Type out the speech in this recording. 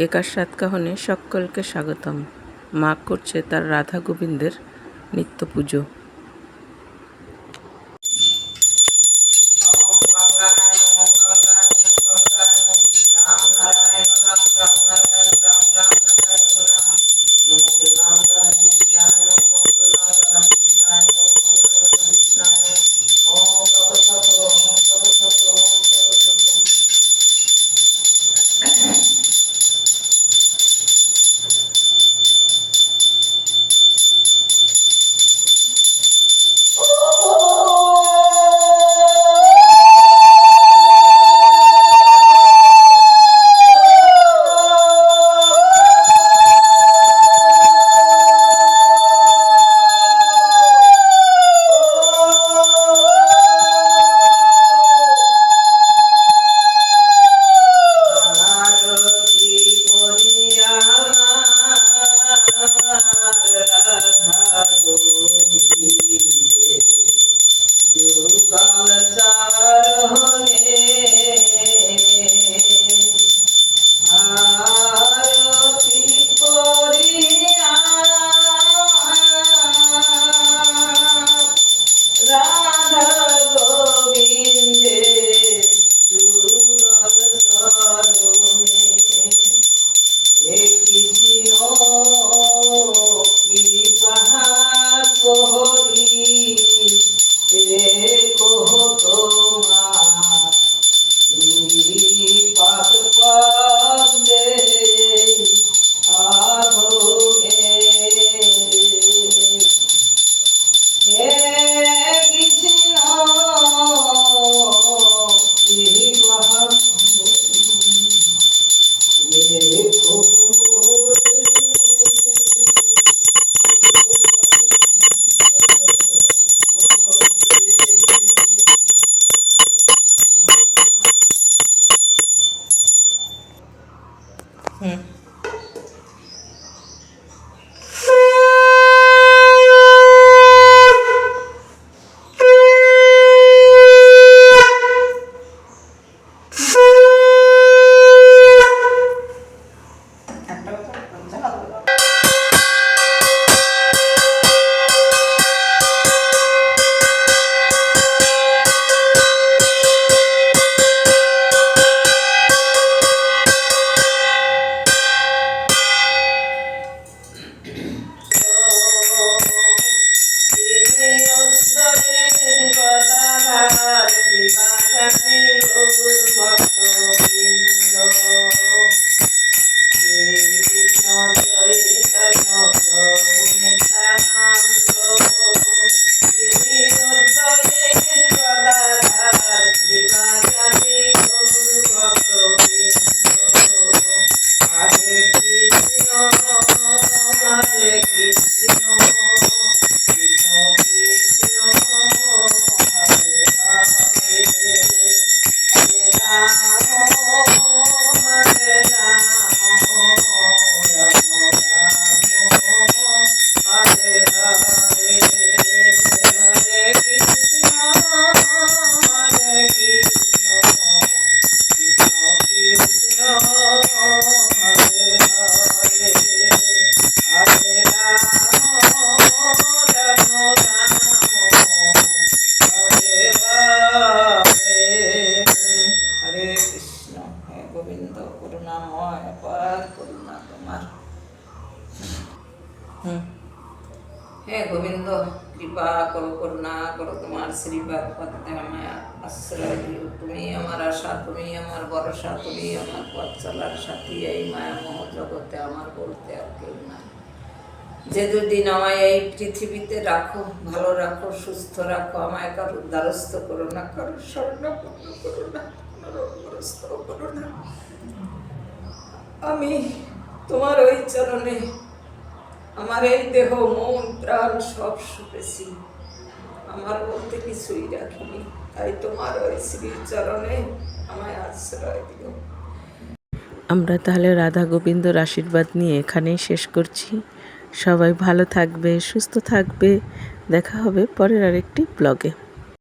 কেকার সাতকাহনে সকলকে স্বাগতম। মা করছে তার রাধা গোবিন্দের নিত্য পুজো। Hare অপার করুণা তোমার। গোবিন্দ, কৃপা করো, করুণা করো তোমার আশ্রয় দিও তুমি আমার আশা, তুমি আমার ভরসা, তুমি আমার পথ চলার সাথী। এই মায়ামোহ জগতে আমার বলতে আর কেউ নাই। যে দুদিন আমায় এই পৃথিবীতে রাখো, ভালো রাখো, সুস্থ রাখো, আমায় কারও দ্বারস্থ করো না, কারও স্বর্ণপূর্ণ করো না। কোনো করো না আমি তোমার ওই চরণে আমার এই দেহ, মন, প্রাণ সব শুকেছি। আমার বলতে কিছুই রাখিনি, তাই তোমার ওই শ্রীর চরণে আমায় আশ্রয় দিও। আমরা তাহলে রাধা গোবিন্দর আশীর্বাদ নিয়ে এখানেই শেষ করছি। সবাই ভালো থাকবে, সুস্থ থাকবে। দেখা হবে পরের আরেকটি ব্লগে।